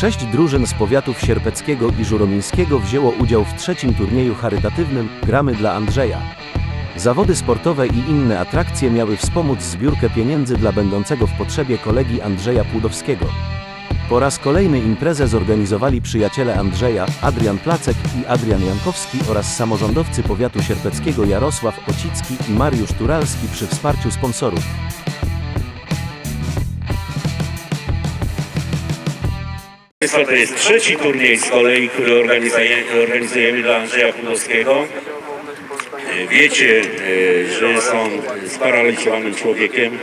Sześć drużyn z powiatów sierpeckiego i żuromińskiego wzięło udział w trzecim turnieju charytatywnym Gramy dla Andrzeja. Zawody sportowe i inne atrakcje miały wspomóc zbiórkę pieniędzy dla będącego w potrzebie kolegi Andrzeja Płudowskiego. Po raz kolejny imprezę zorganizowali przyjaciele Andrzeja, Adrian Placek i Adrian Jankowski oraz samorządowcy powiatu sierpeckiego Jarosław Ocicki i Mariusz Turalski przy wsparciu sponsorów. Państwa, to jest trzeci turniej z kolei, który organizujemy, dla Andrzeja Pudowskiego. E, Wiecie, e, że jest on sparaliżowanym człowiekiem,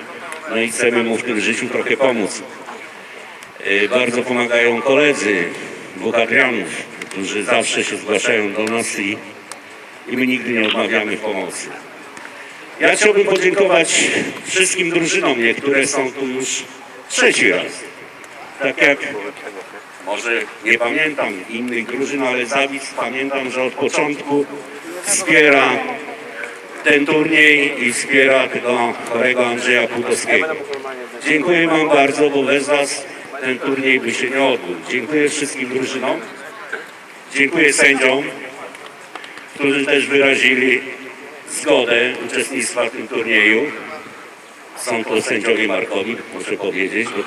no i chcemy mu w tym życiu trochę pomóc. E, Bardzo pomagają koledzy, dwóch Adrianów, którzy zawsze się zgłaszają do nas i, i my nigdy nie odmawiamy pomocy. Ja chciałbym podziękować wszystkim drużynom, niektóre są tu już trzeci raz. Tak jak może nie pamiętam innych drużyn, ale Zawic pamiętam, że od początku wspiera ten turniej i wspiera tego chorego Andrzeja Płutowskiego. Dziękuję Wam bardzo, bo bez Was ten turniej by się nie odbył. Dziękuję wszystkim drużynom. Dziękuję sędziom, którzy też wyrazili zgodę uczestnictwa w tym turnieju. Są to sędziowie Markowi, muszę powiedzieć, bo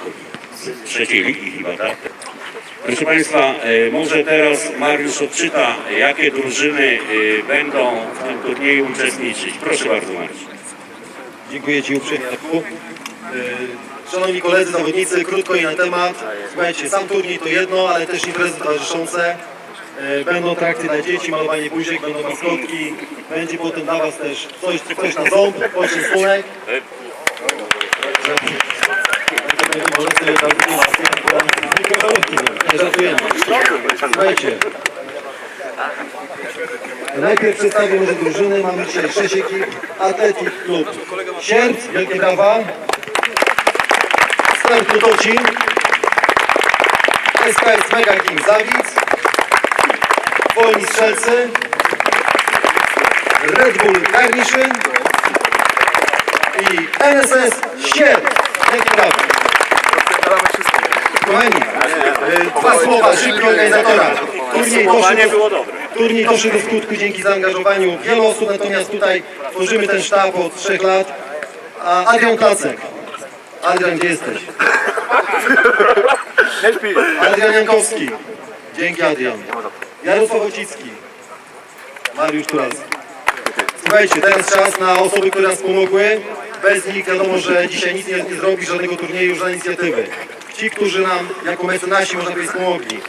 z trzeciej ligi chyba, tak? Proszę Państwa, e, może teraz Mariusz odczyta, jakie drużyny e, będą w tym turnieju uczestniczyć. Proszę bardzo Mariusz. Dziękuję Ci uprzejmie. E, Szanowni koledzy, zawodnicy, krótko i na temat. Słuchajcie, sam turniej to jedno, ale też imprezy towarzyszące. Będą trakty dla dzieci, malowanie buziek, będą maskotki. Będzie potem dla Was też coś, coś na ząb, poczęstunek. Może sobie tam nie żartujemy. Słuchajcie. Najpierw przedstawię może drużyny. Mamy dzisiaj sześć ekip. Atletik Klub Sierp, wielkie brawa. Start Lutocin. SKS Mega King Zawic. Wolni Strzelcy. Red Bull Karniszyn. I NSS Sierp. Wielkie brawa. Kochani, e, dwa słowa szybkie organizatora. Turniej doszedł, do, turniej doszedł do skutku dzięki zaangażowaniu wielu osób, natomiast tutaj tworzymy ten sztab od trzech lat. A Adrian Placek. Adrian, gdzie jesteś? Adrian Jankowski. Dzięki Adrian. Jarosław Ocicki. Mariusz Turalski. Słuchajcie, teraz czas na osoby, które nas pomogły. Bez nich wiadomo, że dzisiaj nic nie, nie zrobi, żadnego turnieju, żadnej inicjatywy. Ci, którzy nam jako mecenasi, można powiedzieć, pomogli.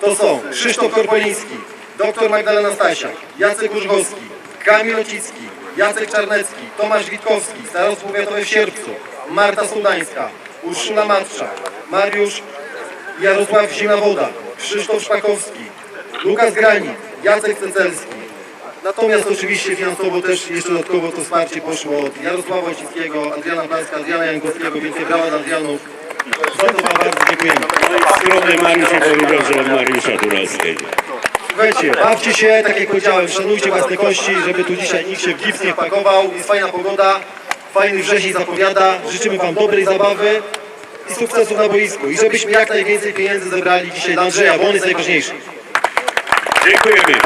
To są Krzysztof Korpoliński, dr Magdalena Stasiak, Jacek Urzchowski, Kamil Ocicki, Jacek Czarnecki, Tomasz Witkowski, starostwo powiatowe w Sierpcu, Marta Sudańska, Urszula Matczak, Mariusz Jarosław Zimna-Woda, Krzysztof Szpakowski, Lukas Granit, Jacek Cecelski, Natomiast oczywiście finansowo też jeszcze dodatkowo to wsparcie poszło od Jarosława Ocińskiego, Adriana Blaska, Adriana Jankowskiego, więcej brawa dla Adrianów. Za to Wam bardzo dziękujemy. Skromny Mariusz że od Mariusza Turalskiego. Słuchajcie, bawcie się, tak jak powiedziałem, szanujcie własne kości, żeby tu dzisiaj nikt się w gips nie wpakował. Jest fajna pogoda, fajny wrzesień zapowiada. Życzymy Wam dobrej zabawy i sukcesów na boisku. I żebyśmy jak najwięcej pieniędzy zebrali dzisiaj dla Andrzeja, bo on jest najważniejszy. Dziękujemy.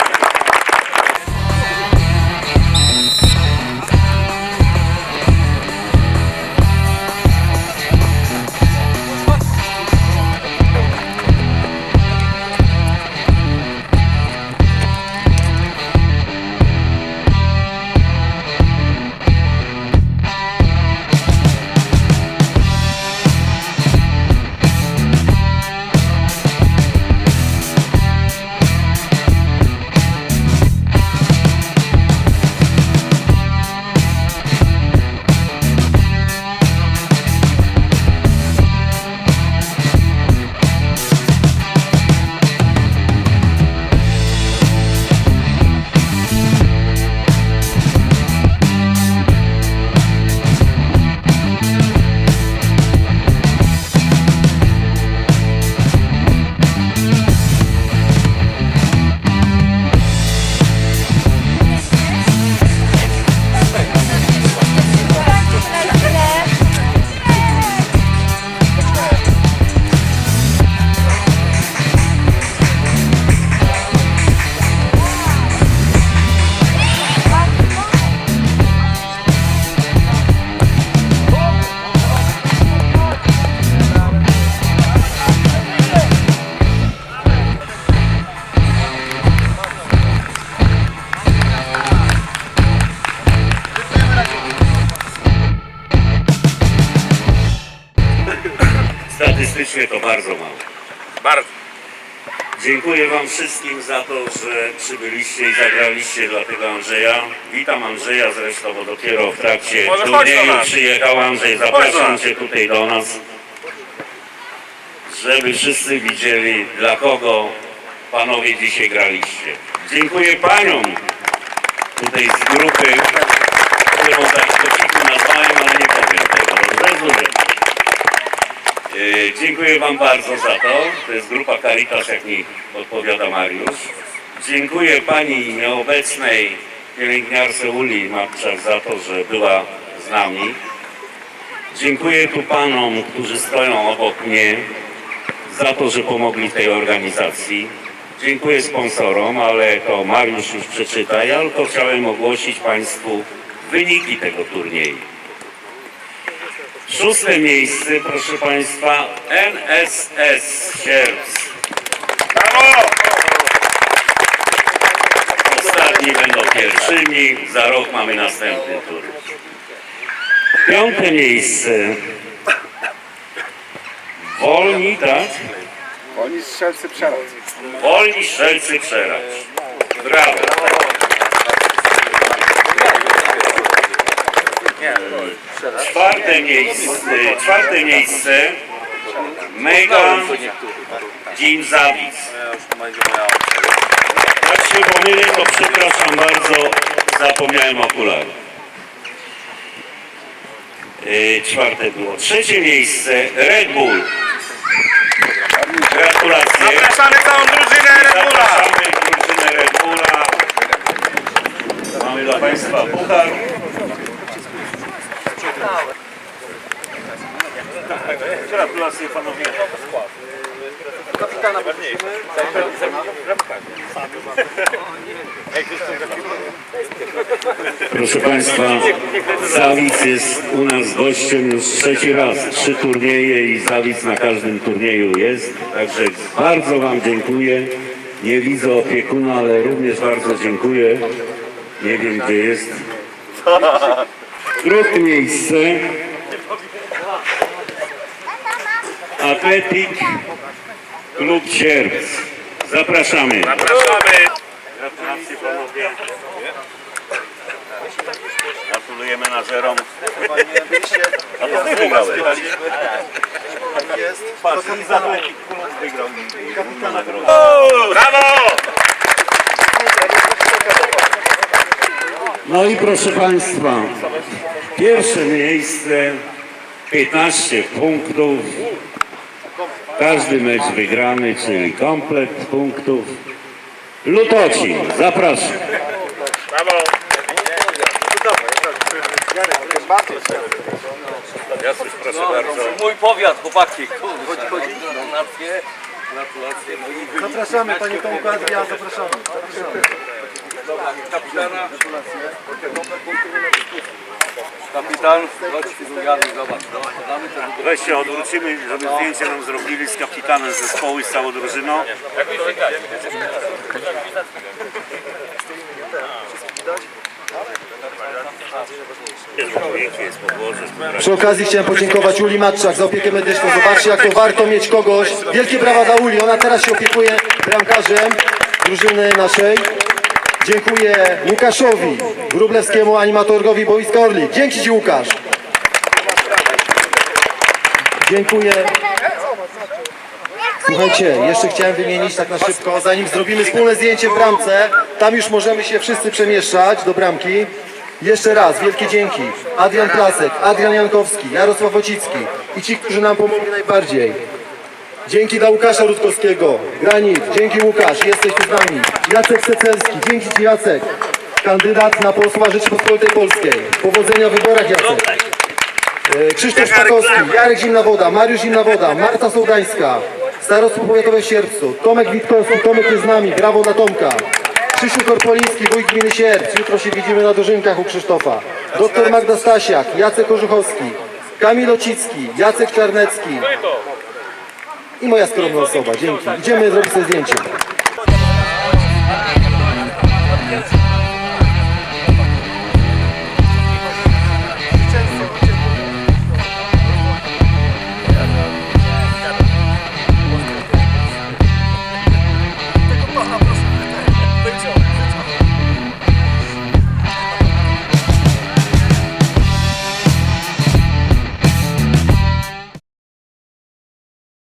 Statystycznie to bardzo mało. Bardzo. Dziękuję Wam wszystkim za to, że przybyliście i zagraliście dla tego Andrzeja. Witam Andrzeja zresztą, bo dopiero w trakcie Może chodź do turnieju nas. przyjechał Andrzej. Zapraszam. Cię tutaj do nas, żeby wszyscy widzieli, dla kogo Panowie dzisiaj graliście. Dziękuję Paniom tutaj z grupy, którą tak po cichu nazwałem, ale nie powiem tego. Dobrze? Dobrze. E, Dziękuję Wam bardzo za to. To jest grupa Caritas, jak mi odpowiada Mariusz. Dziękuję Pani nieobecnej pielęgniarce Uli Matczak za to, że była z nami. Dziękuję tu Panom, którzy stoją obok mnie za to, że pomogli tej organizacji. Dziękuję sponsorom, ale to Mariusz już przeczyta. Ja tylko chciałem ogłosić Państwu wyniki tego turnieju. Szóste miejsce, proszę Państwa, NSS Sierps. Brawo! Ostatni będą pierwszymi, za rok mamy następny tur. Piąte miejsce. Wolni, tak? Oni strzelcy przelot. Wolni strzelcy przerać. Brawo. Czwarte miejsce, czwarte miejsce. Mega Dzień Zawic. Jak się pomylę, to przepraszam bardzo, zapomniałem okularów. Yy, czwarte było. Trzecie miejsce Red Bull. Gratulacje. Zapraszamy całą drużynę Red Bulla. Zapraszamy drużynę Red Bulla. Mamy dla Państwa puchar. Gratulacje panowie. Proszę Państwa, Zawic jest u nas gościem już trzeci raz. Trzy turnieje i Zawic na każdym turnieju jest. Także bardzo Wam dziękuję. Nie widzę opiekuna, ale również bardzo dziękuję. Nie wiem gdzie jest. Drugie miejsce. Atletik Klub Sierp. Zapraszamy. Zapraszamy. Gratulacje panowie. Gratulujemy nazerom. A to ty wygrałeś. Patrz, i za Atletik Klub wygrał. Brawo! No i proszę Państwa, pierwsze miejsce, 15 punktów. Każdy mecz wygrany, czyli komplet punktów. Lutocin, zapraszam. Brawo! proszę bardzo. Mój powiat, chłopaki. Chodzi, chodzi. Gratulacje, gratulacje. No Zapraszamy Panie Tomku Adrian, zapraszamy. kapitana. Kapitan, chodź Janusz, zobacz. No, Weź się odwrócimy, żeby zdjęcie nam zrobili z kapitanem zespołu i z całą drużyną. Przy okazji chciałem podziękować Uli Matczak za opiekę medyczną. Zobaczcie jak to warto mieć kogoś. Wielkie brawa dla Uli, ona teraz się opiekuje bramkarzem drużyny naszej. Dziękuję Łukaszowi Wróblewskiemu, animatorowi Boiska Orlik. Dzięki Ci Łukasz. Dziękuję. Słuchajcie, jeszcze chciałem wymienić tak na szybko, zanim zrobimy wspólne zdjęcie w bramce, tam już możemy się wszyscy przemieszczać do bramki. Jeszcze raz, wielkie dzięki. Adrian Plasek, Adrian Jankowski, Jarosław Wocicki i ci, którzy nam pomogli najbardziej. Dzięki dla Łukasza Rutkowskiego, Granit, dzięki Łukasz, jesteś tu z nami. Jacek Secelski, dzięki Ci Jacek, kandydat na posła Rzeczypospolitej Polskiej. Powodzenia w wyborach Jacek. E, Krzysztof Szpakowski, Jarek Zimna Woda, Mariusz Zimna Woda, Marta Sołdańska, Starostwo Powiatowe w Sierpcu, Tomek Witkowski, Tomek jest z nami, brawo dla Tomka. Krzysiu Korpoliński, wójt gminy Sierpc, jutro się widzimy na dożynkach u Krzysztofa. Doktor Magda Stasiak, Jacek Orzuchowski, Kamil Ocicki, Jacek Czarnecki i moja skromna osoba, dzięki. Idziemy zrobić sobie zdjęcie.